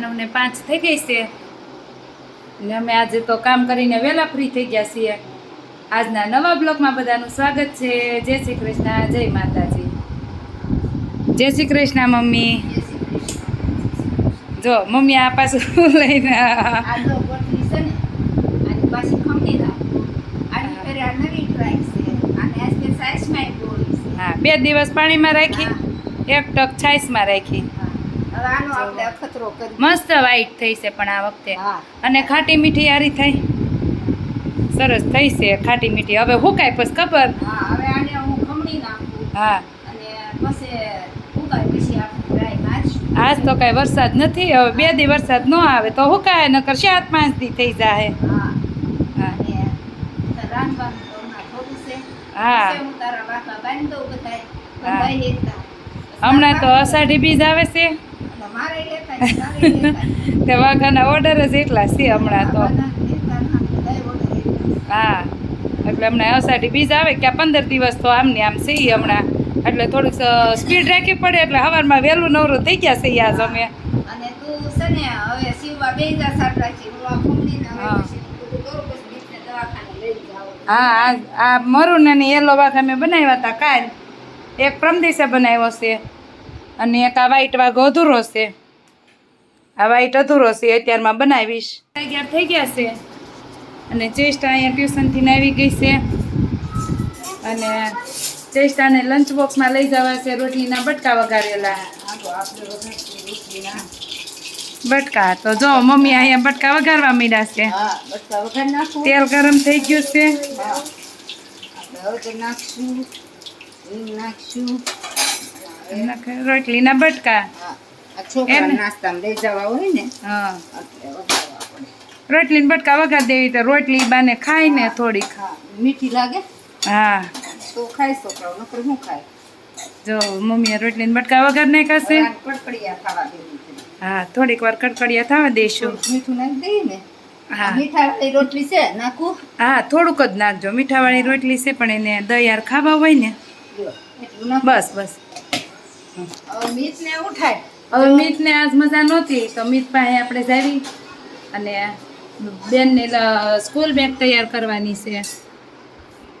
માનવને પાંચ થઈ ગઈ છે. ને અમે આજે તો કામ કરીને વહેલા ફ્રી થઈ ગયા છીએ. આજના નવા બ્લોગમાં બધાનું સ્વાગત છે. જય શ્રી કૃષ્ણ જય માતાજી. જય શ્રી કૃષ્ણ મમ્મી. જો મમ્મી આ પાછું લઈને હા. બે દિવસ પાણીમાં રાખી. એક ટક છાઈસમાં રાખી. મસ્ત વાઈટ થઈ છે પણ આ વખતે. હા. અને ખાટી મીઠી યારી થઈ. સરસ થઈ છે ખાટી મીઠી. હવે હુકાય પછી ખબર? હા આજ તો કઈ વરસાદ નથી. હવે બે દી વરસાદ ન આવે તો હુકાય નકર સાત પાંચ દી થઈ જાય હા. હમણાં તો અષાઢી બીજ આવે છે અને મારે લેતા ને તારે લેતા તે વાઘાના ઓર્ડર જ એટલા છે હમણાં તો. હા એટલે હમણાં અષાઢી બીજ આવે કે આ પંદર દિવસ તો આમને આમ છે હમણાં. એટલે થોડુંક સ્પીડ રાખવી પડે એટલે સવારમાં વહેલું નવરું થઈ ગયા છે આજ અમે. અને તું છે ને હવે શિવવા બે હજાર સાત રાખી હું આ ફૂમડીને હવે હા. આ આ ને યલો વાઘ અમે બનાવ્યા હતા કાલ. એક પ્રમદિશે બનાવ્યો છે. અને એક આ વ્હાઈટ વાઘ અધૂરો છે. આ વ્હાઈટ અધૂરો છે અત્યારમાં બનાવીશ. તૈયાર થઈ ગયા છે. અને ચેસ્ટા અહીંયા ટ્યુશનથી આવી ગઈ છે. અને ચેસ્ટાને લંચ બોક્સમાં લઈ જવા છે રોટલીના બટકા વઘારેલા. બટકા તો જો મમ્મી અહીંયા બટકા વઘારવા માંડ્યા છે. હા બટકા વઘાર નાખું. તેલ ગરમ થઈ ગયું છે. નાખશું. રોટલીના બટકા. છોકરા એમ? નાસ્તામાં લઈ જવા હોય ને હા. એટલે રોટલીને બટકા વઘાર દેવી તો રોટલી બાને ખાય ને થોડીક. મીઠી લાગે? હા. તો ખાય છોકરાઓ નકર શું ખાય? જો મમ્મીએ રોટલીને બટકા વગર નહીં કરશે કડકડિયા ખાવા દેવી હા થોડીક વાર કડકડિયા થવા દઈશું મીઠું નાખી દઈએ ને હા. મીઠાવાળી રોટલી છે નાખું? હા થોડુંક જ નાખજો. મીઠાવાળી રોટલી છે પણ એને દયાર ખાવા હોય ને. બસ બસ. મીઠને ઉઠાય. હવે મીતને આજ મજા નહોતી, તો મીત પાસે આપણે જાવી અને બેનને સ્કૂલ બેગ તૈયાર કરવાની છે.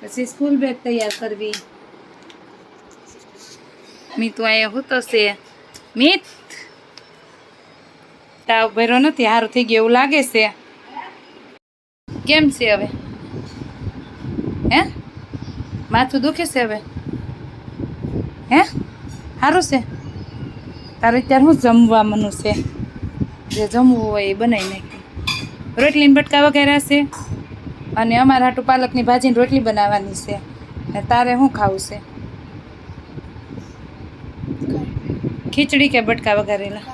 પછી સ્કૂલ બેગ તૈયાર કરવી. મિતુ અહીંયા હું તો છે. મીત! તાવ ભર્યો નથી સારું થઈ ગયું એવું લાગે છે. કેમ છે હવે? હે? માથું દુખે છે હવે? હે? સારું છે? તારે અત્યારે શું જમવાનું છે. જે જમવું હોય એ બનાવી નાખ્યું રોટલીને બટકા વગેરે છે અને અમારા હાટું પાલકની ભાજીની રોટલી બનાવવાની છે. ને તારે શું ખાવું છે? ખીચડી કે બટકા વઘારેલા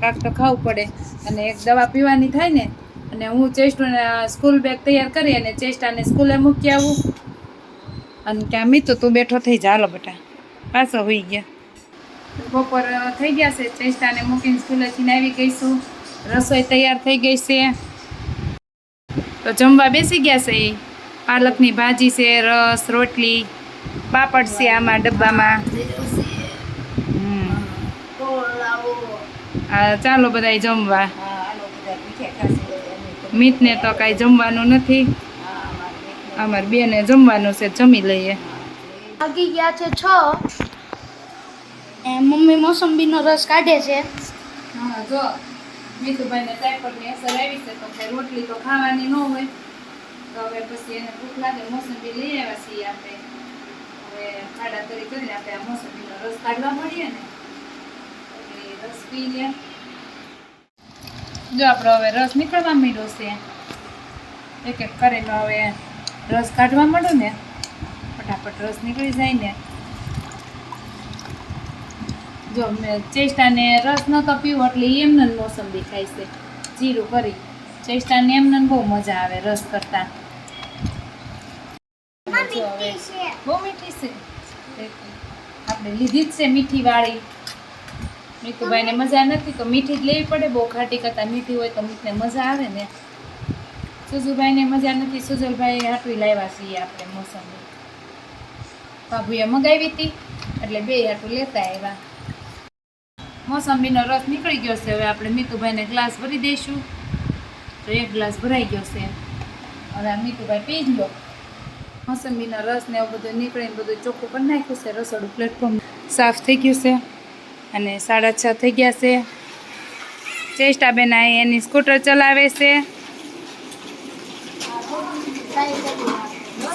કાંક તો ખાવું પડે. અને એક દવા પીવાની થાય ને, અને હું ચેસ્ટને સ્કૂલ બેગ તૈયાર કરી અને ચેસ્ટાને સ્કૂલે મૂકી આવું. અને ત્યાં મીતું તું બેઠો થઈ જા હાલો બેટા. પાછો હોઈ ગયા. બપોર થઈ ગયા છે. ચેસ્ટાને મૂકીને સ્કૂલેથી આવી ગઈશું. રસોઈ તૈયાર થઈ ગઈ છે. તો જમવા બેસી ગયા છે. એ પાલકની ભાજી છે, રસ, રોટલી, પાપડ છે આમાં ડબ્બામાં. ચાલો જમવા. બધા તો. મીતને તો કાંઈ જમવાનું નથી. અમારે અમારે બેને જમવાનું છે, જમી લઈએ. વાગી ગયા છે છ. એ મમ્મી મોસંબીનો રસ કાઢે છે. હા, જો, મીતુભાઈને ટાઈફોઈડની અસર આવી છે, તો કાંઈ રોટલી તો ખાવાની ન હોય. તો હવે પછી એને ભૂખ લાગે, મોસંબી લઈ આવ્યા છીએ આપણે. હવે ખાડા કરી કરીને આપણે મોસંબીનો રસ કાઢવા મળીએ ને. એટલે રસ પી લે. જો, આપણો હવે રસ નીકળવા માંડ્યો છે. એક એક કરીને હવે રસ કાઢવા માંડો ને, ફટાફટ રસ નીકળી જાય ને. જો ચેષ્ટાને રસ નતો પીવો એટલે એમને મોસંબી ખાય છે. જીરું કરી ચેષ્ટાને એમને બહુ મજા આવે રસ કરતા. બહુ મીઠી છે. આપણે લીધી જ છે મીઠી વાળી. મીઠુભાઈને મજા નથી તો મીઠી જ લેવી પડે. બહુ ખાટી કરતા મીઠી હોય તો મીઠને મજા આવે ને. સુજુભાઈને મજા નથી. સુજલભાઈ હાટવી લાવ્યા છીએ આપણે મોસંબી બાબુએ મગાવી હતી. એટલે બે હાટું લેતા આવ્યા. મોસંબીનો રસ નીકળી ગયો છે. હવે આપણે મીતુભાઈને ગ્લાસ ભરી દઈશું. તો એક ગ્લાસ ભરાઈ ગયો છે. હવે આ મીતુભાઈ પી લો. મોસંબીનો રસ ને એવું બધું નીકળીને બધું ચોખ્ખું કરી નાખ્યું છે રસોડું પ્લેટફોર્મ સાફ થઈ ગયું છે. અને સાડા છ થઈ ગયા છે. ચેષ્ટાબેન આ એની સ્કૂટર ચલાવે છે.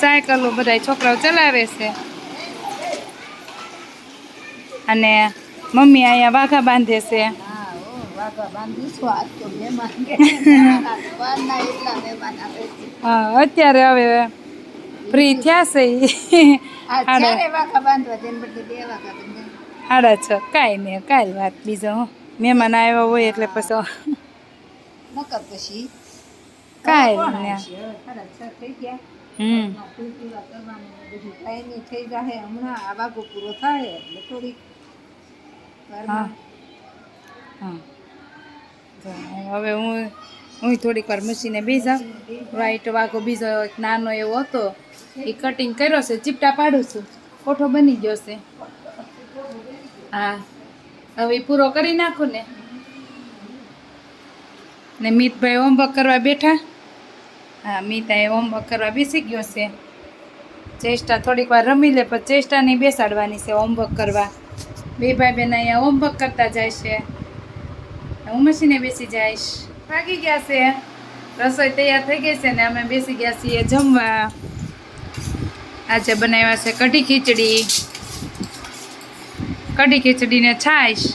સાયકલો બધા છોકરાઓ ચલાવે છે. અને મમ્મી અહીંયા વાઘા બાંધે છે. અત્યારે હવે ફ્રી થયા છે. આડા છ. કાંઈ નહીં કાંઈ વાત બીજો. હું મહેમાન આવ્યા હોય એટલે પછી. પછી કાંઈ નહીં હમ. થઈ જાય હમણાં આ વાઘો પૂરો થાય એટલે થોડીક હા. હા. હવે હું હું થોડીક વાર મશીને બીજા. વ્હાઈટ વાઘો બીજો એક નાનો એવો હતો. એ કટિંગ કર્યો છે, ચીપટા પાડું છું. કોઠો બની ગયો છે. હા. હવે પૂરો કરી નાખું ને. ને મિતભાઈ હોમવર્ક કરવા બેઠા. હા, મિતાએ હોમવર્ક કરવા બેસી ગયો છે. ચેષ્ટા થોડીક વાર રમી લે, પણ ચેષ્ટા નહીં બેસાડવાની છે હોમવર્ક કરવા. બે ભાઈ બેન અહીંયા હોમવર્ક કરતા જાય છે. હું મશીને બેસી જઈશ. ભાગી ગયા છે. રસોઈ તૈયાર થઈ ગઈ છે ને અમે બેસી ગયા છીએ જમવા. આજે બનાવ્યા છે કઢી ખીચડી. કઢી ખીચડીને છાશ.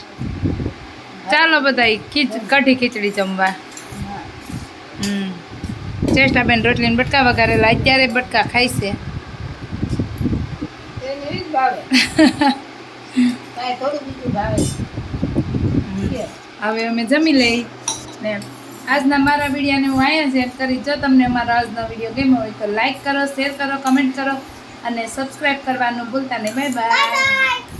ચાલો બધા ખીચ કઢી ખીચડી જમવા. હમ. ચેષ્ટાબેન રોટલીને બટકા વગારેલા અત્યારે બટકા ખાય છે. હવે અમે જમી લઈ ને આજના મારા વિડીયોને હું અહીંયા શેર કરી જો તમને મારો આજનો વીડિયો ગમ્યો હોય તો લાઈક કરો શેર કરો કમેન્ટ કરો અને સબસ્ક્રાઈબ કરવાનું ભૂલતા નહીં. Bye bye